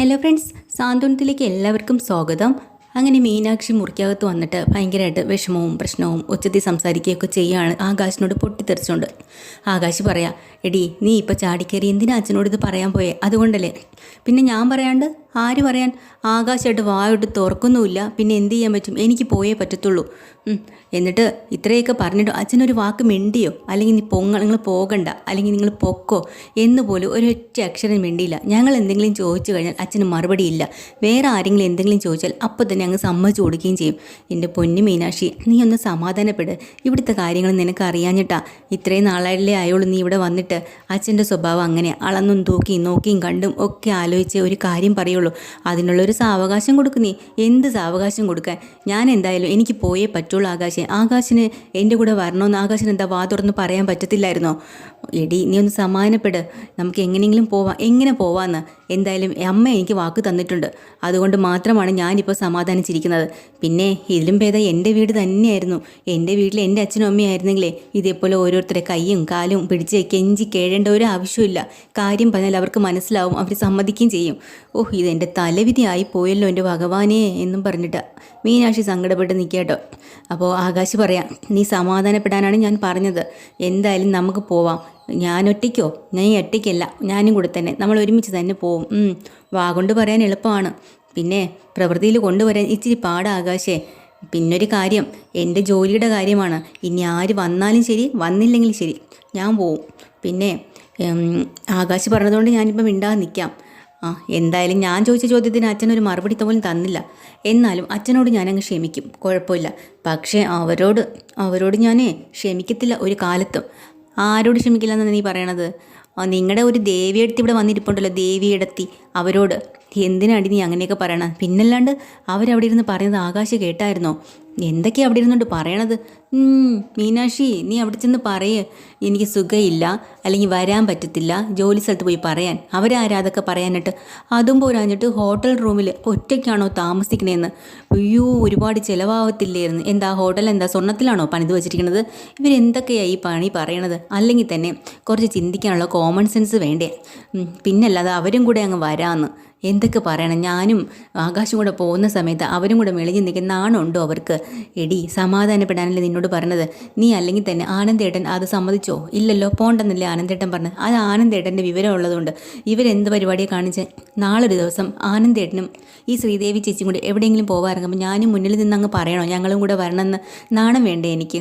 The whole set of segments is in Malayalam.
ഹലോ ഫ്രണ്ട്സ് സാന്ത്വനത്തിലേക്ക് എല്ലാവർക്കും സ്വാഗതം. അങ്ങനെ മീനാക്ഷി മുറിക്കകത്ത് വന്നിട്ട് ഭയങ്കരമായിട്ട് വിഷമവും പ്രശ്നവും ഉച്ചത്തിൽ സംസാരിക്കുകയൊക്കെ ചെയ്യുകയാണ് ആകാശിനോട് പൊട്ടിത്തെറിച്ചുകൊണ്ട്. ആകാശ് പറയാം എടി നീ ഇപ്പോൾ ചാടിക്കയറി എന്തിനാ അച്ഛനോട് ഇത് പറയാൻ പോയേ? അതുകൊണ്ടല്ലേ. പിന്നെ ഞാൻ പറയാണ്ട് ആര് പറയാൻ? ആകാശമായിട്ട് വായോട്ട് തുറക്കുന്നുമില്ല. പിന്നെ എന്ത് ചെയ്യാൻ പറ്റും? എനിക്ക് പോയേ പറ്റത്തുള്ളൂ. എന്നിട്ട് ഇത്രയൊക്കെ പറഞ്ഞിട്ട് അച്ഛനൊരു വാക്ക് മിണ്ടിയോ? അല്ലെങ്കിൽ നീ പൊങ്ങ നിങ്ങൾ പോകണ്ട. അല്ലെങ്കിൽ നിങ്ങൾ പൊക്കോ? എന്ന് പോലും ഒരൊറ്റ അക്ഷരം മിണ്ടിയില്ല. ഞങ്ങൾ എന്തെങ്കിലും ചോദിച്ചു കഴിഞ്ഞാൽ അച്ഛന് മറുപടിയില്ല വേറെ ആരെങ്കിലും എന്തെങ്കിലും ചോദിച്ചാൽ അപ്പോൾ തന്നെ അങ്ങ് സമ്മതിച്ചു കൊടുക്കുകയും ചെയ്യും. എന്റെ പൊന്നു മീനാക്ഷി നീ ഒന്ന് സമാധാനപ്പെട്. ഇവിടുത്തെ കാര്യങ്ങൾ നിനക്ക് അറിയാഞ്ഞിട്ടാ. ഇത്രയും നാളായില്ലേ ആയോളൂ നീ ഇവിടെ വന്നിട്ട്. അച്ഛന്റെ സ്വഭാവം അങ്ങനെ അളന്നും തൂക്കിയും നോക്കിയും കണ്ടും ഒക്കെ ആലോചിച്ച് ഒരു കാര്യം പറയുള്ളൂ. അതിനുള്ളൊരു സാവകാശം കൊടുക്കുന്നേ എന്ത് സാവകാശം കൊടുക്കാൻ? ഞാൻ എന്തായാലും എനിക്ക് പോയേ പറ്റുള്ളൂ ആകാശൻ ആകാശിന് എന്റെ കൂടെ വരണമെന്ന് ആകാശിന് എന്താ വാ തുറന്ന് പറയാൻ പറ്റത്തില്ലായിരുന്നോ? എടി നീ ഒന്ന് സമാധാനപ്പെട്. നമുക്ക് എങ്ങനെയെങ്കിലും പോവാം. എങ്ങനെ പോവാന്ന്? എന്തായാലും അമ്മ എനിക്ക് വാക്ക് തന്നിട്ടുണ്ട്. അതുകൊണ്ട് മാത്രമാണ് ഞാനിപ്പോൾ സമാധാനിച്ചിരിക്കുന്നത്. പിന്നെ ഇതിലും ഭേദം എന്റെ വീട് തന്നെയായിരുന്നു. എന്റെ വീട്ടിൽ എന്റെ അച്ഛനും അമ്മയായിരുന്നെങ്കിലേ ഇതേപോലെ ഓരോരുത്തരെ കൈയും കാലും പിടിച്ച് കെഞ്ചി കേഴേണ്ട ഒരു ആവശ്യമില്ല കാര്യം പറഞ്ഞാൽ അവർക്ക് മനസ്സിലാവും. അവർ സമ്മതിക്കുകയും ചെയ്യും. ഓഹ് ഇതെന്റെ തലവിധിയായി പോയല്ലോ എന്റെ ഭഗവാനെ എന്നും പറഞ്ഞിട്ട് മീനാക്ഷി സങ്കടപ്പെട്ട് നിൽക്കട്ടോ അപ്പോൾ ആകാശ് പറയാം നീ സമാധാനപ്പെടാനാണ് ഞാൻ പറഞ്ഞത്. എന്തായാലും നമുക്ക് പോവാം. ഞാൻ ഒറ്റയ്ക്കോ? ഞാൻ ഒറ്റയ്ക്കല്ല. ഞാനും കൂടെ തന്നെ. നമ്മൾ ഒരുമിച്ച് തന്നെ പോവും. വാ കൊണ്ട് പറയാൻ എളുപ്പമാണ്. പിന്നെ പ്രവൃത്തിയിൽ കൊണ്ടുവരാൻ ഇച്ചിരി പാടാ ആകാശേ. പിന്നൊരു കാര്യം എന്റെ ജോലിയുടെ കാര്യമാണ്. ഇനി ആര് വന്നാലും ശരി വന്നില്ലെങ്കിലും ശരി ഞാൻ പോവും. പിന്നെ ആകാശ് പറഞ്ഞതുകൊണ്ട് ഞാനിപ്പോൾ മിണ്ടാതെ നിൽക്കാം. ആ എന്തായാലും ഞാൻ ചോദിച്ച ചോദ്യത്തിന് അച്ഛനൊരു മറുപടി പോലും തന്നില്ല. എന്നാലും അച്ഛനോട് ഞാനങ്ങ് ക്ഷമിക്കും. കുഴപ്പമില്ല. പക്ഷേ അവരോട് അവരോട് ഞാനേ ക്ഷമിക്കത്തില്ല ഒരു കാലത്തും. ആരോട് ക്ഷമിക്കില്ല എന്നാണ് നീ പറയണത്? നിങ്ങളുടെ ഒരു ദേവിയെടുത്ത് ഇവിടെ വന്നിരിപ്പുണ്ടല്ലോ ദേവിയെടുത്തി അവരോട്. എന്തിനാടി നീ അങ്ങനെയൊക്കെ പറയണം? പിന്നല്ലാണ്ട് അവരവിടെ ഇരുന്ന് പറയുന്നത് ആകാശ് കേട്ടായിരുന്നോ? എന്തൊക്കെയാ അവിടെ ഇരുന്നുകൊണ്ട് പറയണത് മീനാക്ഷി നീ അവിടെ ചെന്ന് പറയേ. എനിക്ക് സുഖമില്ല അല്ലെങ്കിൽ വരാൻ പറ്റത്തില്ല ജോലി സ്ഥലത്ത് പോയി പറയാൻ. അവരാരാ അതൊക്കെ പറയാനിട്ട് അതും പോരാഞ്ഞിട്ട് ഹോട്ടൽ റൂമിൽ ഒറ്റയ്ക്കാണോ താമസിക്കണേന്ന്? അയ്യോ ഒരുപാട് ചിലവാകത്തില്ലായിരുന്നു എന്താ ഹോട്ടൽ എന്താ സ്വർണത്തിലാണോ പണിത് വെച്ചിരിക്കുന്നത് ഇവരെന്തൊക്കെയാണ് ഈ പണി പറയണത്? അല്ലെങ്കിൽ തന്നെ കുറച്ച് ചിന്തിക്കാനുള്ള കോമൺ സെൻസ് വേണ്ടേ? പിന്നല്ലാതെ അവരും കൂടെ അങ്ങ് വരാമെന്ന് എന്തൊക്കെ പറയണം? ഞാനും ആകാശം കൂടെ പോകുന്ന സമയത്ത് അവരും കൂടെ മെളിഞ്ഞ് നിൽക്കുന്ന ആണുണ്ടോ അവർക്ക്? എടി സമാധാനപ്പെടാനല്ലേ നിന്നോട് പറഞ്ഞത്? നീ അല്ലെങ്കിൽ തന്നെ ആനന്ദേട്ടൻ അത് സമ്മതിച്ചോ? ഇല്ലല്ലോ പോണ്ടെന്നല്ലേ ആനന്ദേട്ടൻ പറഞ്ഞത്. അത് ആനന്ദേട്ടന്റെ വിവരം ഉള്ളതുകൊണ്ട് ഇവരെന്ത് പരിപാടിയെ കാണിച്ച്? നാളൊരു ദിവസം ആനന്ദേട്ടനും ഈ ശ്രീദേവി ചേച്ചിയും കൂടി എവിടെയെങ്കിലും പോകാൻ ഇറങ്ങുമ്പോൾ ഞാനും മുന്നിൽ നിന്ന് അങ്ങ് പറയണോ? ഞങ്ങളും കൂടെ വരണമെന്ന് നാണം വേണ്ടേ എനിക്ക്.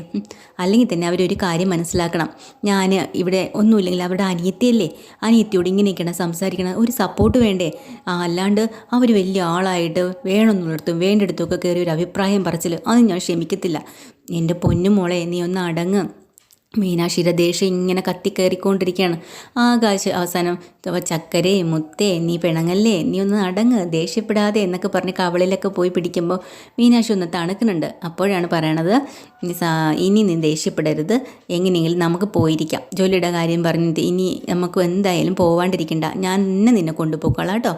അല്ലെങ്കിൽ തന്നെ അവരൊരു കാര്യം മനസ്സിലാക്കണം. ഞാൻ ഇവിടെ ഒന്നുമില്ലെങ്കിൽ അവരുടെ അനിയത്തിയല്ലേ? അനിയത്തിയോട് ഇങ്ങനെയൊക്കെയാണ് സംസാരിക്കണം ഒരു സപ്പോർട്ട് വേണ്ടേ? അല്ലാണ്ട് അവർ വലിയ ആളായിട്ട് വേണമെന്നുള്ളിടത്തും വേണ്ടിടത്തും ഒക്കെ കയറി ഒരു അഭിപ്രായം പറച്ചിൽ അത് ഞാൻ ക്ഷമിക്കത്തില്ല. എന്റെ പൊന്നു മോളെ നീ ഒന്ന് അടങ്ങ്. മീനാക്ഷിയുടെ ദേഷ്യം ഇങ്ങനെ കത്തിക്കയറിക്കൊണ്ടിരിക്കുകയാണ് ആകാശ് അവസാനം "തവ ചക്കരേ മുത്തേ നീ പിണങ്ങല്ലേ? നീ ഒന്ന് അടങ്ങ് ദേഷ്യപ്പെടാതെ എന്നൊക്കെ പറഞ്ഞ് കവളിലൊക്കെ പോയി പിടിക്കുമ്പോൾ മീനാക്ഷി ഒന്ന് തണുക്കുന്നുണ്ട്. അപ്പോഴാണ് പറയണത് "ഇനി നീ ദേഷ്യപ്പെടരുത്. എങ്ങനെയെങ്കിലും നമുക്ക് പോയിരിക്കാം. ജോലിയുടെ കാര്യം പറഞ്ഞിട്ട് ഇനി നമുക്ക് എന്തായാലും പോവാണ്ടിരിക്കണ്ട. ഞാൻ ഇന്നെ നിന്നെ കൊണ്ടുപോയിക്കോളാം കേട്ടോ.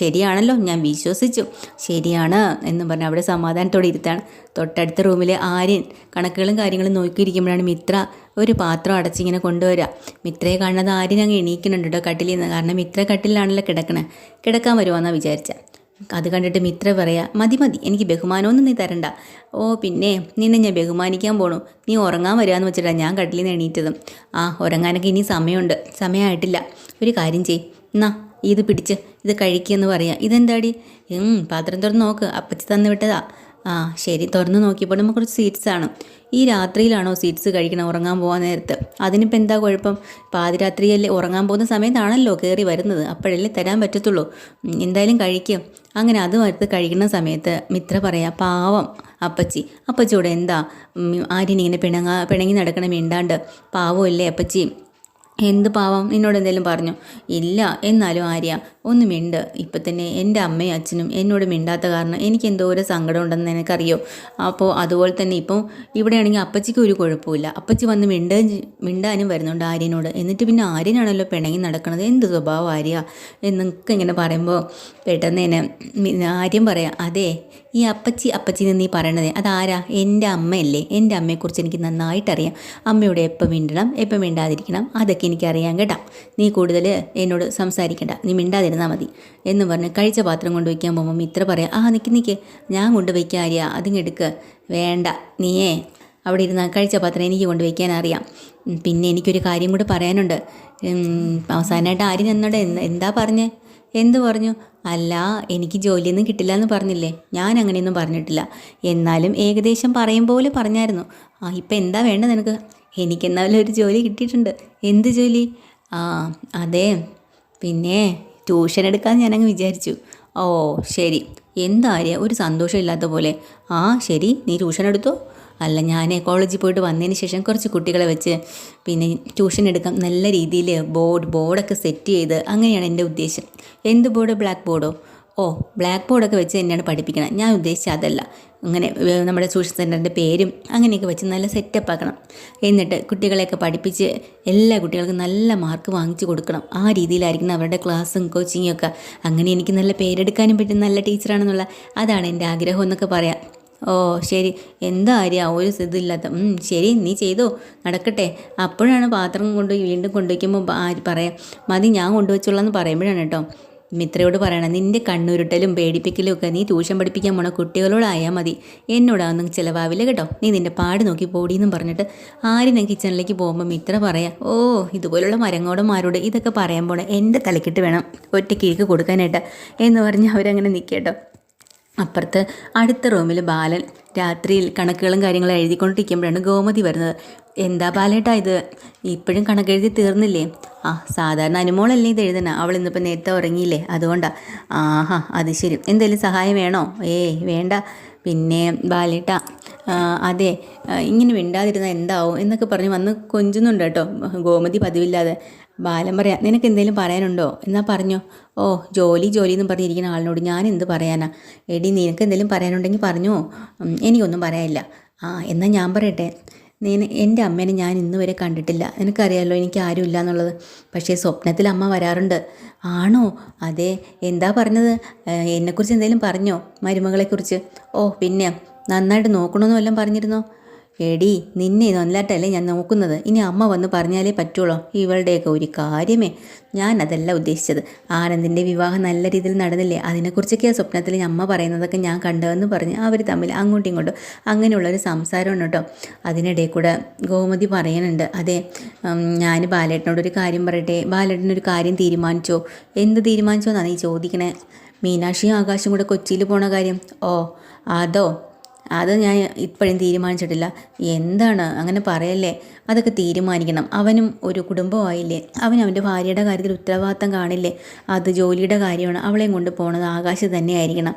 ശരിയാണല്ലോ ഞാൻ വിശ്വസിച്ചു. ശരിയാണ് എന്ന് പറഞ്ഞ് അവിടെ സമാധാനത്തോടെ ഇരുത്താണ്. തൊട്ടടുത്ത റൂമിലെ ആര്യൻ കണക്കുകളും കാര്യങ്ങളും നോക്കിയിരിക്കുമ്പോഴാണ് മിത്ര ഒരു പാത്രം അടച്ചിങ്ങനെ കൊണ്ടുവരിക മിത്രയെ കാണുന്നത് ആര്യൻ അങ്ങ് എണീക്കുന്നുണ്ട് കേട്ടോ കട്ടിലിൽ നിന്ന്. കാരണം മിത്ര കട്ടിലാണല്ലോ കിടക്കണേ. കിടക്കാൻ വരുവാന്നാണ് വിചാരിച്ച. അത് കണ്ടിട്ട് മിത്ര പറയാ മതി മതി എനിക്ക് ബഹുമാനമൊന്നും നീ തരണ്ട. ഓ പിന്നെ നിന്നെ ഞാൻ ബഹുമാനിക്കാൻ പോണു. നീ ഉറങ്ങാൻ വരികയെന്ന് വെച്ചിട്ടാണ് ഞാൻ കട്ടിലിൽ നിന്ന് എണീറ്റതും. ആ ഉറങ്ങാനൊക്കെ ഇനി സമയമുണ്ട്. സമയമായിട്ടില്ല ഒരു കാര്യം ചെയ് എന്നാ ഇത് പിടിച്ച് ഇത് കഴിക്കുമെന്ന് പറയാം. ഇതെന്താടി? പാത്രം തുറന്ന് നോക്ക്. അപ്പച്ചി തന്നു വിട്ടതാ. ആ ശരി തുറന്ന് നോക്കിയപ്പോൾ നമുക്ക് കുറച്ച് സ്വീറ്റ്സ് ആണ്. ഈ രാത്രിയിലാണോ സീറ്റ്സ് കഴിക്കണം? ഉറങ്ങാൻ പോകാൻ നേരത്ത്. അതിനിപ്പോൾ എന്താ കുഴപ്പം? പാതിരാത്രിയല്ലേ ഉറങ്ങാൻ പോകുന്ന സമയത്താണല്ലോ കയറി വരുന്നത്. അപ്പോഴല്ലേ തരാൻ പറ്റത്തുള്ളൂ. എന്തായാലും കഴിക്കും. അങ്ങനെ അത് വരുത്ത് കഴിക്കുന്ന സമയത്ത് മിത്ര പറയാ പാവം അപ്പച്ചി അപ്പച്ചിയോട് എന്താ? ആര്യനിങ്ങനെ പിണങ്ങാ പിണങ്ങി നടക്കണം മിണ്ടാണ്ട്. പാവമല്ലേ അപ്പച്ചി? എന്ത് പാവം? നിന്നോട് എന്തെങ്കിലും പറഞ്ഞു? ഇല്ല എന്നാലും ആര്യ ഒന്ന് മിണ്ട്. ഇപ്പം തന്നെ എന്റെ അമ്മയും അച്ഛനും എന്നോട് മിണ്ടാത്ത കാരണം എനിക്ക് എന്തോ ഒരു സങ്കടം ഉണ്ടെന്ന് എനിക്കറിയോ അപ്പോൾ അതുപോലെ തന്നെ ഇപ്പോൾ ഇവിടെയാണെങ്കിൽ അപ്പച്ചിക്ക് ഒരു കുഴപ്പമില്ല അപ്പച്ചി വന്ന് മിണ്ട മിണ്ടാനും വരുന്നുണ്ട് ആര്യനോട്. എന്നിട്ട് പിന്നെ ആര്യനാണല്ലോ പിണങ്ങി നടക്കുന്നത് എന്ത് സ്വഭാവം ആര്യ? എന്നൊക്കെ ഇങ്ങനെ പറയുമ്പോൾ പെട്ടെന്ന് തന്നെ ആര്യം പറയാം അതെ ഈ അപ്പച്ചി അപ്പച്ചി എന്ന് നീ പറയണത് അതാരാ? എന്റെ അമ്മയല്ലേ. എന്റെ അമ്മയെക്കുറിച്ച് എനിക്ക് നന്നായിട്ടറിയാം. അമ്മയോട് എപ്പം മിണ്ടണം എപ്പം മിണ്ടാതിരിക്കണം അതൊക്കെ എനിക്ക് എനിക്കറിയാം കേട്ടോ. നീ കൂടുതൽ എന്നോട് സംസാരിക്കണ്ട. നീ മിണ്ടാതിരുന്നാൽ മതി എന്ന് പറഞ്ഞ് കഴിച്ച പാത്രം കൊണ്ട് വയ്ക്കാൻ പോകുമ്പോൾ മിത്ര പറയാം ആ നിൽക്കി നിൽക്ക് ഞാൻ കൊണ്ട് വയ്ക്കാൻ അറിയാം അതിങ്ങെടുക്ക് വേണ്ട. നീയേ. അവിടെ ഇരുന്ന് കഴിച്ച പാത്രം എനിക്ക് കൊണ്ട് വയ്ക്കാൻ അറിയാം. പിന്നെ എനിക്കൊരു കാര്യം കൂടെ പറയാനുണ്ട്. അവസാനമായിട്ട് ആര് എന്നോട് എന്താ പറഞ്ഞേ? എന്ത് പറഞ്ഞു? അല്ല എനിക്ക് ജോലിയൊന്നും കിട്ടില്ല എന്ന് പറഞ്ഞില്ലേ? ഞാൻ അങ്ങനെയൊന്നും പറഞ്ഞിട്ടില്ല. എന്നാലും ഏകദേശം പറയും പോലെ പറഞ്ഞായിരുന്നു. ആ ഇപ്പം എന്താ വേണ്ടത് നിനക്ക്? എനിക്കെന്നാലും ഒരു ജോലി കിട്ടിയിട്ടുണ്ട്. എന്ത് ജോലി? ആ അതെ. പിന്നെ ട്യൂഷൻ എടുക്കാൻ ഞാനങ്ങ് വിചാരിച്ചു. ഓ ശരി. എന്താ ആര്യ? ഒരു സന്തോഷമില്ലാത്ത പോലെ. ആ ശരി. നീ ട്യൂഷൻ എടുത്തോ? അല്ല ഞാൻ കോളേജിൽ പോയിട്ട് വന്നതിന് ശേഷം കുറച്ച് കുട്ടികളെ വെച്ച് പിന്നെ ട്യൂഷൻ എടുക്കാം നല്ല രീതിയിൽ ബോർഡ് ബോർഡൊക്കെ സെറ്റ് ചെയ്ത് അങ്ങനെയാണ് എന്റെ ഉദ്ദേശം. എന്ത് ബോർഡ് ബ്ലാക്ക് ബോർഡോ ഓ? ബ്ലാക്ക് ബോർഡൊക്കെ വെച്ച് തന്നെയാണ് പഠിപ്പിക്കണം. ഞാൻ ഉദ്ദേശിച്ചത് അതല്ല. അങ്ങനെ നമ്മുടെ ട്യൂഷൻ സെന്ററിന്റെ പേരും അങ്ങനെയൊക്കെ വെച്ച് നല്ല സെറ്റപ്പ് ആക്കണം. എന്നിട്ട് കുട്ടികളെയൊക്കെ പഠിപ്പിച്ച് എല്ലാ കുട്ടികൾക്കും നല്ല മാർക്ക് വാങ്ങിച്ചു കൊടുക്കണം. ആ രീതിയിലായിരിക്കണം അവരുടെ ക്ലാസ്സും കോച്ചിങ്ങും ഒക്കെ. അങ്ങനെ എനിക്ക് നല്ല പേരെടുക്കാനും പറ്റും. നല്ല ടീച്ചറാണെന്നുള്ള അതാണ് എന്റെ ആഗ്രഹം എന്നൊക്കെ പറയാം. ഓ ശരി. എന്താ ആര്യ? ഒരു ഇതില്ലാത്ത ശരി നീ ചെയ്തോ. നടക്കട്ടെ. അപ്പോഴാണ് പാത്രം കൊണ്ട് വീണ്ടും കൊണ്ടുവയ്ക്കുമ്പോൾ പറയാം മതി ഞാൻ കൊണ്ടുവച്ചോളാം പറയുമ്പോഴാണ് കേട്ടോ. മിത്രയോട് പറയണം നിന്റെ കണ്ണുരുട്ടലും പേടിപ്പിക്കലും ഒക്കെ നീ ട്യൂഷൻ പഠിപ്പിക്കാൻ പോണ കുട്ടികളോടായാൽ മതി. എന്നോടാവുന്ന ചിലവാവില്ല കേട്ടോ. നീ നിന്റെ പാട് നോക്കി പോടിയെന്നും പറഞ്ഞിട്ട് ആരും ഞാൻ കിച്ചണിലേക്ക് പോകുമ്പോൾ മിത്ര പറയാം ഓ ഇതുപോലുള്ള മരങ്ങോടന്മാരോട് ഇതൊക്കെ പറയാൻ പോണേ എന്റെ തലക്കിട്ട് വേണം. ഒറ്റ കിഴക്ക് കൊടുക്കാനായിട്ട്. എന്ന് പറഞ്ഞ് അവരങ്ങനെ നിൽക്കട്ടോ അപ്പുറത്ത് അടുത്ത റൂമിൽ ബാലൻ രാത്രിയിൽ കണക്കുകളും കാര്യങ്ങളും എഴുതിക്കൊണ്ടിരിക്കുമ്പോഴാണ് ഗോമതി വരുന്നത്. എന്താ ബാലേട്ടാ ഇത്? ഇപ്പോഴും കണക്കെഴുതി തീർന്നില്ലേ? ആ സാധാരണ അനുമോളല്ലേ ഇത് എഴുതണ അവൾ ഇന്നിപ്പോൾ നേരത്തെ ഉറങ്ങിയില്ലേ? അതുകൊണ്ടാ. ആഹാ അത് ശരി. എന്തെങ്കിലും സഹായം വേണോ? ഏയ് വേണ്ട. പിന്നെ ബാലേട്ട അതെ ഇങ്ങനെ മിണ്ടാതിരുന്നാൽ എന്താവും എന്നൊക്കെ പറഞ്ഞ് വന്ന് കൊഞ്ചുന്നുണ്ട് കേട്ടോ. ഗോമതി പതിവില്ലാതെ. ബാലൻ പറയാം നിനക്ക് എന്തെങ്കിലും പറയാനുണ്ടോ? എന്നാ പറഞ്ഞോ ഓ ജോലി ജോലി എന്ന് പറഞ്ഞിരിക്കുന്ന ആളിനോട് ഞാൻ എന്ത് പറയാനാ? എടി നിനക്ക് എന്തെങ്കിലും പറയാനുണ്ടെങ്കിൽ പറഞ്ഞോ എനിക്കൊന്നും പറയാനില്ല. ആ എന്നാൽ ഞാൻ പറയട്ടെ. നീ എന്റെ അമ്മേനെ ഞാൻ ഇന്ന് വരെ കണ്ടിട്ടില്ല. നിനക്കറിയാമല്ലോ എനിക്ക് ആരും എന്നുള്ളത്. പക്ഷേ സ്വപ്നത്തിൽ അമ്മ വരാറുണ്ട്. ആണോ? അതെ. എന്താ പറഞ്ഞത്? എന്നെക്കുറിച്ച് എന്തെങ്കിലും പറഞ്ഞോ? മരുമകളെക്കുറിച്ച്? ഓ പിന്നെ നന്നായിട്ട് നോക്കണമെന്ന് എല്ലാം പറഞ്ഞിരുന്നോ? എടി നിന്നെ നല്ലതായിട്ടല്ലേ ഞാൻ നോക്കുന്നത്? ഇനി അമ്മ വന്ന് പറഞ്ഞാലേ പറ്റുള്ളൂ. ഇവളുടെയൊക്കെ ഒരു കാര്യമേ. ഞാൻ അതല്ല ഉദ്ദേശിച്ചത്. ആനന്ദിന്റെ വിവാഹം നല്ല രീതിയിൽ നടന്നില്ലേ? അതിനെക്കുറിച്ചൊക്കെയാണ് സ്വപ്നത്തിൽ അമ്മ പറയുന്നതൊക്കെ ഞാൻ കണ്ടതെന്ന് പറഞ്ഞ് അവർ തമ്മിൽ അങ്ങോട്ടും ഇങ്ങോട്ടും അങ്ങനെയുള്ളൊരു സംസാരമാണ് കേട്ടോ. അതിനിടയിൽ കൂടെ ഗോമതി പറയുന്നുണ്ട് അതെ ഞാൻ ബാലേട്ടനോടൊരു കാര്യം പറയട്ടെ. ബാലേട്ടനൊരു കാര്യം തീരുമാനിച്ചോ? എന്ത് തീരുമാനിച്ചോ എന്നാണ് ഈ ചോദിക്കണേ? മീനാക്ഷിയും ആകാശും കൂടെ കൊച്ചിയിൽ പോണ കാര്യം? ഓ അതോ അത് ഞാൻ ഇപ്പോഴും തീരുമാനിച്ചിട്ടില്ല. എന്താണ്? അങ്ങനെ പറയല്ലേ. അതൊക്കെ തീരുമാനിക്കണം. അവനും ഒരു കുടുംബമായില്ലേ? അവൻ അവന്റെ ഭാര്യയുടെ കാര്യത്തിൽ ഉത്തരവാദിത്തം കാണില്ലേ? അത് ജോലിയുടെ കാര്യമാണ്. അവളെയും കൊണ്ട് പോണത് ആകാശം തന്നെയായിരിക്കണം.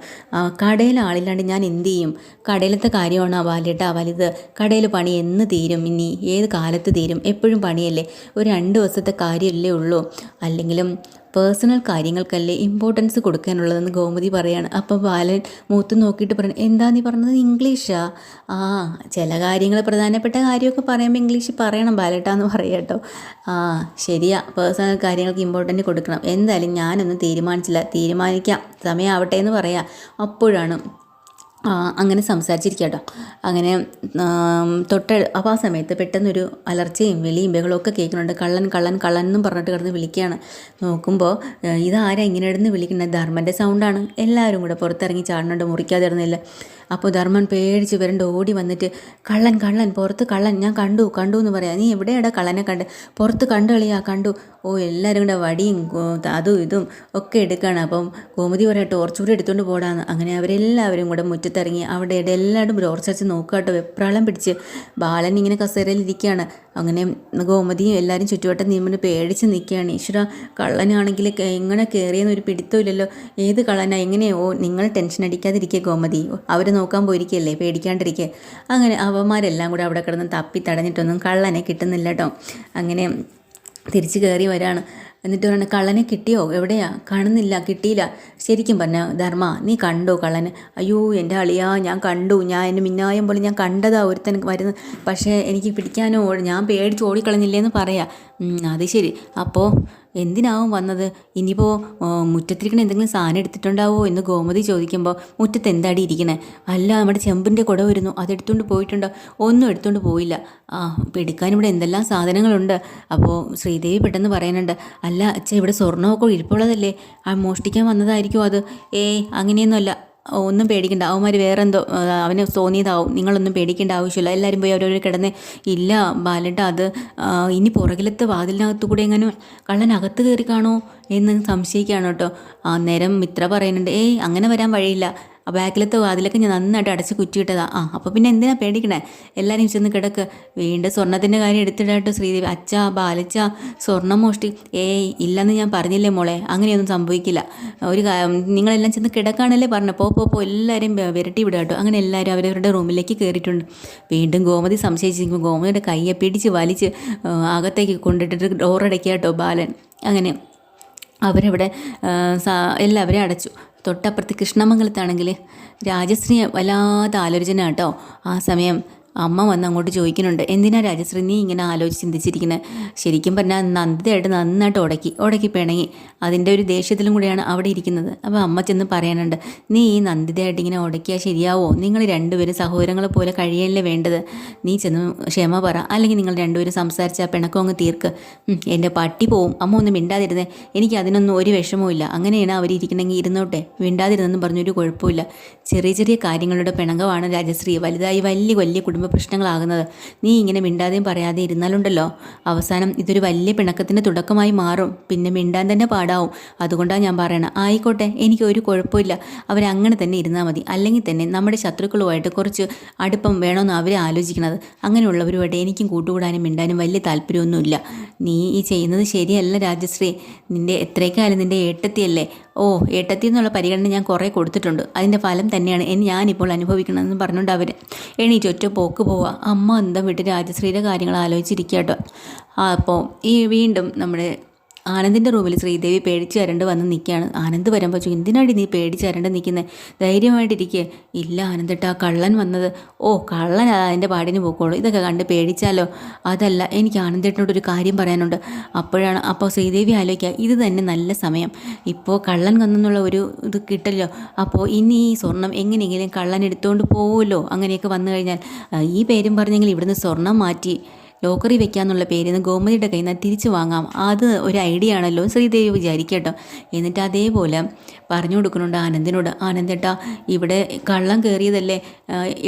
കടയിൽ ആളില്ലാണ്ട് ഞാൻ എന്ത് ചെയ്യും? കടയിലത്തെ കാര്യമാണ് വാലിട്ട വലുത്. കടയിൽ പണി എന്ന് തീരും. ഇനി ഏത് കാലത്ത് തീരും? എപ്പോഴും പണിയല്ലേ? ഒരു രണ്ട് ദിവസത്തെ കാര്യമല്ലേ ഉള്ളൂ. അല്ലെങ്കിലും പേഴ്സണൽ കാര്യങ്ങൾക്കല്ലേ ഇമ്പോർട്ടൻസ് കൊടുക്കാനുള്ളതെന്ന് ഗോമതി പറയാണ്. അപ്പോൾ ബാലൻ മൂത്ത് നോക്കിയിട്ട് പറയണം എന്താ നീ പറഞ്ഞത്? ഇംഗ്ലീഷാ ആ? ചില കാര്യങ്ങൾ പ്രധാനപ്പെട്ട കാര്യമൊക്കെ പറയുമ്പോൾ ഇംഗ്ലീഷ് പറയണം ബാലട്ടാന്ന് കേട്ടോ. ആ ശരിയാ. പേഴ്സണൽ കാര്യങ്ങൾക്ക് ഇമ്പോർട്ടന്റ് കൊടുക്കണം. എന്തായാലും ഞാനൊന്നും തീരുമാനിച്ചില്ല. തീരുമാനിക്കാം. സമയമാവട്ടെ എന്ന് പറയാം. അപ്പോഴാണ് അങ്ങനെ സംസാരിച്ചിരിക്കുക കേട്ടോ അങ്ങനെ തൊട്ട അപ്പോൾ ആ സമയത്ത് പെട്ടെന്നൊരു അലർച്ചയും വെളിയും ബഹളമൊക്കെ കേൾക്കുന്നുണ്ട്. കള്ളൻ കള്ളൻ കള്ളൻ എന്നും പറഞ്ഞിട്ട് കിടന്ന് വിളിക്കുകയാണ്. നോക്കുമ്പോൾ ഇതാരാ ഇങ്ങനെ ഇടന്ന് വിളിക്കുന്നത്? ധർമ്മന്റെ സൗണ്ടാണ് എല്ലാവരും കൂടെ പുറത്തിറങ്ങി ചാടുന്നുണ്ട്. മുറിക്കാതെ ഇടുന്നില്ല. അപ്പോൾ ധർമ്മൻ പേടിച്ച് വരണ്ട് ഓടി വന്നിട്ട് കള്ളൻ കള്ളൻ പുറത്ത് കള്ളൻ. ഞാൻ കണ്ടു കണ്ടു എന്ന് പറയാം. നീ എവിടെയാടാ കള്ളനെ കണ്ട്? പുറത്ത് കണ്ടു കളിയാ കണ്ടു. ഓ എല്ലാവരും കൂടെ വടിയും അതും ഇതും ഒക്കെ എടുക്കുകയാണ് അപ്പം ഗോമതി പറയാം ടോർച്ചൂടെ എടുത്തുകൊണ്ട് പോടാന്ന്. അങ്ങനെ അവരെല്ലാവരും കൂടെ മുറ്റത്തിറങ്ങി അവിടെ ഇവിടെ എല്ലാവരും നോക്കുക നോക്കാട്ടോ വെപ്രാളം പിടിച്ച് ബാലൻ ഇങ്ങനെ കസേരയിൽ ഇരിക്കുകയാണ് അങ്ങനെ ഗോമതിയും എല്ലാവരും ചുറ്റുവട്ടം നീമ്പിന് പേടിച്ച് നിൽക്കുകയാണ്. ഈശ്വര കള്ളനാണെങ്കിൽ എങ്ങനെ കയറിയെന്ന് ഒരു പിടുത്തമില്ലല്ലോ ഏത് കള്ളനാ? എങ്ങനെയോ? നിങ്ങൾ ടെൻഷൻ അടിക്കാതിരിക്കുക ഗോമതി. അവരെ നോക്കാൻ പോയിരിക്കുകയല്ലേ പേടിക്കാണ്ടിരിക്കുക അങ്ങനെ അവന്മാരെല്ലാം കൂടെ അവിടെ കിടന്ന് തപ്പി തടഞ്ഞിട്ടൊന്നും കള്ളനെ കിട്ടുന്നില്ല കേട്ടോ. അങ്ങനെ തിരിച്ചു കയറി വരാണ്. എന്നിട്ട് പറഞ്ഞു കള്ളനെ കിട്ടിയോ? എവിടെയാ? കാണുന്നില്ല കിട്ടിയില്ല. ശരിക്കും പറഞ്ഞ ധർമ്മ നീ കണ്ടോ കള്ളനെ? അയ്യോ എന്റെ അളിയാ ഞാൻ കണ്ടു. ഞാൻ എന്റെ മിന്നായം പോലെ ഞാൻ കണ്ടതാ ഒരുത്തൻ വരുന്നത് പക്ഷേ എനിക്ക് പിടിക്കാനോ ഞാൻ പേടിച്ച് ഓടിക്കളഞ്ഞില്ലേന്ന് പറയാം. അത് ശരി. അപ്പോൾ എന്തിനാവും വന്നത്? ഇനിയിപ്പോൾ മുറ്റത്തിരിക്കണ എന്തെങ്കിലും സാധനം എടുത്തിട്ടുണ്ടാവോ? എന്ന് ഗോമതി ചോദിക്കുമ്പോൾ മുറ്റത്ത് എന്താടി ഇരിക്കണേ? അല്ല നമ്മുടെ ചെമ്പിന്റെ കുട വരുന്നു. അതെടുത്തുകൊണ്ട് പോയിട്ടുണ്ടോ. ഒന്നും എടുത്തുകൊണ്ട് പോയില്ല. ആ എടുക്കാൻ ഇവിടെ എന്തെല്ലാം സാധനങ്ങളുണ്ട്? അപ്പോൾ ശ്രീദേവി പെട്ടെന്ന് പറയാനുണ്ട് അല്ല അച്ഛ ഇവിടെ സ്വർണമൊക്കെ ഇരിപ്പുള്ളതല്ലേ? ആ മോഷ്ടിക്കാൻ വന്നതായിരിക്കും അത്? ഏയ് അങ്ങനെയൊന്നുമല്ല. ഒന്നും പേടിക്കണ്ട. അവന്മാർ വേറെ എന്തോ അവന് തോന്നിയതാവും. നിങ്ങളൊന്നും പേടിക്കേണ്ട ആവശ്യമില്ല. എല്ലാവരും പോയി അവരവർ കിടന്ന് ഇല്ല ബാലട്ട അത് ഇനി പുറകിലത്തെ വാതിലിനകത്ത് കൂടെ എങ്ങനെ കള്ളനകത്ത് കയറി കാണോ എന്ന് സംശയിക്കുകയാണ് കേട്ടോ. അന്നേരം മിത്ര പറയുന്നുണ്ട്. ഏയ് അങ്ങനെ വരാൻ വഴിയില്ല. ആ ബാക്കിലത്തെ വാതിലൊക്കെ ഞാൻ നന്നായിട്ട് അടച്ച് കുറ്റിയിട്ടതാ. ആ അപ്പോൾ പിന്നെ എന്തിനാ പേടിക്കണേ? എല്ലാവരും ചെന്ന് കിടക്ക്. വീണ്ടും സ്വർണത്തിന്റെ കാര്യം എടുത്തിട്ടായിട്ട് ശ്രീദേവി. അച്ഛ ബാലച്ച സ്വർണം മോഷ്ടി. ഏയ് ഇല്ലെന്ന് ഞാൻ പറഞ്ഞില്ലേ മോളെ? അങ്ങനെയൊന്നും സംഭവിക്കില്ല. ഒരു നിങ്ങളെല്ലാം ചെന്ന് കിടക്കാണല്ലേ പറഞ്ഞു. പോ പോ പോ എല്ലാവരും വിരട്ടി വിടുക കേട്ടോ അങ്ങനെ എല്ലാവരും അവരവരുടെ റൂമിലേക്ക് കയറിയിട്ടുണ്ട് വീണ്ടും ഗോമതി സംശയിച്ചിരിക്കുമ്പോൾ ഗോമതിയുടെ കയ്യെ പിടിച്ച് വലിച്ച് അകത്തേക്ക് കൊണ്ടിട്ടിട്ട് ഡോറടയ്ക്കുക കേട്ടോ ബാലൻ. അങ്ങനെ അവരവിടെ എല്ലാവരെയും അടച്ചു. തൊട്ടപ്പുറത്ത് കൃഷ്ണമംഗലത്താണെങ്കിൽ രാജശ്രീ വല്ലാത്ത ആലോചന കേട്ടോ. ആ സമയം അമ്മ വന്ന് അങ്ങോട്ട് ചോദിക്കുന്നുണ്ട് എന്തിനാ രാജശ്രീ നീ ഇങ്ങനെ ആലോചിച്ച് ചിന്തിച്ചിരിക്കുന്നത് ശരിക്കും പറഞ്ഞാൽ നന്ദിയായിട്ട് നന്നായിട്ട് ഉടക്കി ഉടക്കി പിണങ്ങി. അതിന്റെ ഒരു ദേഷ്യത്തിലും കൂടിയാണ് അവിടെ ഇരിക്കുന്നത്. അപ്പോൾ അമ്മ ചെന്ന് പറയാനുണ്ട് നീ ഈ നന്ദിതയായിട്ട് ഇങ്ങനെ ഉടക്കിയാൽ ശരിയാവോ? നിങ്ങൾ രണ്ടുപേരും സഹോദരങ്ങളെ പോലെ കഴിയല്ലേ വേണ്ടത്? നീ ചെന്ന് ക്ഷമ പറ അല്ലെങ്കിൽ നിങ്ങൾ രണ്ടുപേരും സംസാരിച്ച് ആ പിണക്കം അങ്ങ് തീർക്ക്. എന്റെ പട്ടി പോവും. അമ്മ ഒന്നും മിണ്ടാതിരുന്നേ. എനിക്ക് അതിനൊന്നും ഒരു വിഷമവും ഇല്ല. അങ്ങനെയാണ് അവർ ഇരിക്കണമെങ്കിൽ ഇരുന്നോട്ടെ. മിണ്ടാതിരുന്നെന്ന് പറഞ്ഞൊരു കുഴപ്പമില്ല ചെറിയ ചെറിയ കാര്യങ്ങളുടെ പിണങ്കമാണ് രാജശ്രീ. വലുതായി വലിയ വലിയ കുടുംബ പ്രശ്നങ്ങളാകുന്നത്. നീ ഇങ്ങനെ മിണ്ടാതെയും പറയാതെ ഇരുന്നാലുണ്ടല്ലോ. അവസാനം ഇതൊരു വലിയ പിണക്കത്തിന്റെ തുടക്കമായി മാറും. പിന്നെ മിണ്ടാൻ തന്നെ പാടാവും. അതുകൊണ്ടാണ് ഞാൻ പറയണം ആയിക്കോട്ടെ എനിക്ക് ഒരു കുഴപ്പമില്ല. അവരങ്ങനെ തന്നെ ഇരുന്നാൽ മതി. അല്ലെങ്കിൽ തന്നെ നമ്മുടെ ശത്രുക്കളുമായിട്ട് കുറച്ച് അടുപ്പം വേണമെന്ന് അവർ ആലോചിക്കുന്നത്. അങ്ങനെയുള്ളവരുമായിട്ട് എനിക്കും കൂട്ടുകൂടാനും മിണ്ടാനും വലിയ താല്പര്യമൊന്നുമില്ല. നീ ഈ ചെയ്യുന്നത് ശരിയല്ല രാജശ്രീ. നിന്റെ എത്രയൊക്കെയായാലും നിന്റെ ഏട്ടത്തിയല്ലേ? ഓ ഏട്ടത്തി എന്നുള്ള പരിഗണന ഞാൻ കുറേ കൊടുത്തിട്ടുണ്ട്. അതിന്റെ ഫലം തന്നെയാണ് എനി ഞാനിപ്പോൾ അനുഭവിക്കണമെന്ന് പറഞ്ഞുകൊണ്ട് അവർ എണീറ്റ് ഒറ്റ പോക്ക് പോവുക അമ്മ എന്താ വിട്ട് രാജശ്രീയുടെ കാര്യങ്ങൾ ആലോചിച്ചിരിക്കുക കേട്ടോ അപ്പോൾ ഈ വീണ്ടും നമ്മുടെ ആനന്ദിന്റെ റൂമിൽ ശ്രീദേവി പേടിച്ച് വരണ്ട് വന്ന് നിൽക്കുകയാണ് ആനന്ദ് വരുമ്പോൾ ചോദിക്കും എന്തിനാടി നീ പേടിച്ച് വരണ്ട് നിൽക്കുന്നത് ധൈര്യമായിട്ടിരിക്കുക ഇല്ല ആനന്ദിട്ട് ആ കള്ളൻ വന്നത്. ഓ കള്ളൻ അതിന്റെ പാടിന് പോക്കോളൂ. ഇതൊക്കെ കണ്ട് പേടിച്ചാലോ? അതല്ല എനിക്ക് ആനന്ദേട്ടനോട് ഒരു കാര്യം പറയാനുണ്ട്. അപ്പോഴാണ് അപ്പോൾ ശ്രീദേവി ആലോചിക്കുക ഇത് തന്നെ നല്ല സമയം. ഇപ്പോൾ കള്ളൻ വന്നെന്നുള്ള ഒരു ഇത് കിട്ടല്ലോ. അപ്പോൾ ഇനി ഈ സ്വർണം എങ്ങനെയെങ്കിലും കള്ളൻ എടുത്തുകൊണ്ട് പോകുമല്ലോ അങ്ങനെയൊക്കെ വന്നു കഴിഞ്ഞാൽ ഈ പേരും പറഞ്ഞെങ്കിൽ ഇവിടുന്ന് സ്വർണം മാറ്റി ലോക്കറി വെക്കാന്നുള്ള പേരിൽ നിന്ന് ഗോമതിയുടെ കയ്യിൽ നിന്ന് തിരിച്ചു വാങ്ങാം. അത് ഒരു ഐഡിയ ആണല്ലോ ശ്രീദേവി വിചാരിക്കട്ടോ എന്നിട്ട് അതേപോലെ പറഞ്ഞു കൊടുക്കുന്നുണ്ട് ആനന്ദിനോട്. ആനന്ദേട്ടാ ഇവിടെ കള്ളം കയറിയതല്ലേ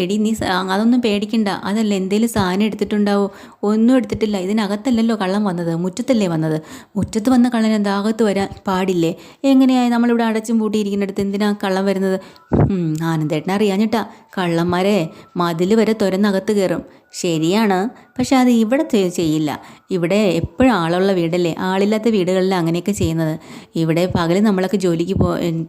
എടി നീ അതൊന്നും പേടിക്കണ്ട. അതല്ല എന്തേലും സാധനം എടുത്തിട്ടുണ്ടാവോ? ഒന്നും എടുത്തിട്ടില്ല. ഇതിനകത്തല്ലല്ലോ കള്ളം വന്നത്. മുറ്റത്തല്ലേ വന്നത്. മുറ്റത്ത് വന്ന കള്ളൻ എന്താ അകത്ത് വരാൻ പാടില്ലേ? എങ്ങനെയായി നമ്മളിവിടെ അടച്ചും പൂട്ടിയിരിക്കുന്നിടത്ത് എന്തിനാ കള്ളം വരുന്നത്? ആനന്ദേട്ടനെ അറിയാഞ്ഞിട്ടാ. കള്ളന്മാരെ മതിൽ വരെ തുരന്നകത്ത് കയറും. ശരിയാണ്. പക്ഷെ അത് ഇവിടെ ചെയ്യില്ല. ഇവിടെ എപ്പോഴും ആളുള്ള വീടല്ലേ? ആളില്ലാത്ത വീടുകളിൽ അങ്ങനെയൊക്കെ ചെയ്യുന്നത്. ഇവിടെ പകൽ നമ്മളൊക്കെ ജോലിക്ക്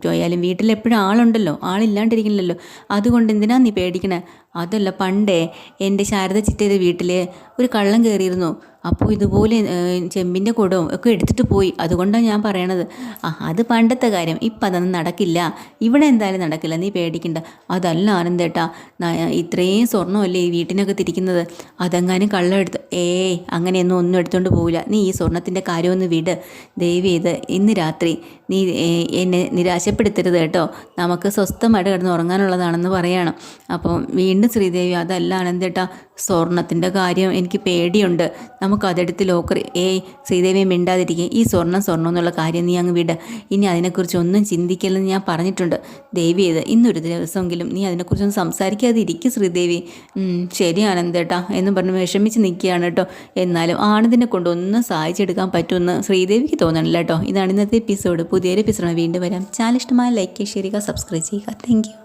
പോയാലും വീട്ടിൽ എപ്പോഴും ആളുണ്ടല്ലോ. ആളില്ലാണ്ടിരിക്കില്ലല്ലോ അതുകൊണ്ട് എന്തിനാ നീ പേടിക്കണേ? അതല്ല പണ്ടേ എന്റെ ശാരദ ചിറ്റയുടെ വീട്ടിൽ ഒരു കള്ളം കയറിയിരുന്നു. അപ്പോൾ ഇതുപോലെ ചെമ്പിന്റെ കുടവും ഒക്കെ എടുത്തിട്ട് പോയി. അതുകൊണ്ടാണ് ഞാൻ പറയണത്. ആ അത് പണ്ടത്തെ കാര്യം. ഇപ്പം അതൊന്നും നടക്കില്ല. ഇവിടെ എന്തായാലും നടക്കില്ല. നീ പേടിക്കണ്ട. അതല്ല ആനന്ദേട്ടാ. ഇത്രയും സ്വർണമല്ലേ ഈ വീട്ടിനൊക്കെ തിരിക്കുന്നത് അതെങ്ങാനും കള്ളം എടുത്ത് ഏയ് അങ്ങനെയൊന്നും ഒന്നും എടുത്തുകൊണ്ട് പോവില്ല. നീ ഈ സ്വർണത്തിന്റെ കാര്യമൊന്ന് വിട്. ദയവ് ചെയ്ത് ഇന്ന് രാത്രി നീ എന്നെ നിരാശപ്പെടുത്തരുത് കേട്ടോ. നമുക്ക് സ്വസ്ഥമായിട്ട് കിടന്ന് ഉറങ്ങാനുള്ളതാണെന്ന് പറയണം. അപ്പം വീണ്ടും ശ്രീദേവി അതല്ല ആനന്ദേട്ടാ സ്വർണത്തിന്റെ കാര്യം എനിക്ക് പേടിയുണ്ട്. നമുക്ക് അതെടുത്ത് ലോക്കറി ഏയ് ശ്രീദേവിയെ മിണ്ടാതിരിക്കുക ഈ സ്വർണം സ്വർണം എന്നുള്ള കാര്യം നീ അങ്ങ് വിട്. ഇനി അതിനെക്കുറിച്ച് ഒന്നും ചിന്തിക്കില്ലെന്ന് ഞാൻ പറഞ്ഞിട്ടുണ്ട്. ദേവി ഇത് ഇന്നൊരു ദിവസമെങ്കിലും നീ അതിനെക്കുറിച്ചൊന്നും സംസാരിക്കാതെ ഇരിക്കും ശ്രീദേവി ശരി ആനന്ദേട്ടാ എന്ന് പറഞ്ഞ് വിഷമിച്ച് നിൽക്കുകയാണ് കേട്ടോ. എന്നാലും ആനന്ദിനെ കൊണ്ട് ഒന്നും സഹായിച്ചെടുക്കാൻ പറ്റുമെന്ന് ശ്രീദേവിക്ക് തോന്നണില്ല കേട്ടോ ഇതാണ് ഇന്നത്തെ എപ്പിസോഡ് പുതിയൊരു എപ്പിസോഡ് വീണ്ടും വരാം. ചാനൽ ഇഷ്ടമായ ലൈക്ക് ചെയ്യുക സബ്സ്ക്രൈബ് ചെയ്യുക താങ്ക്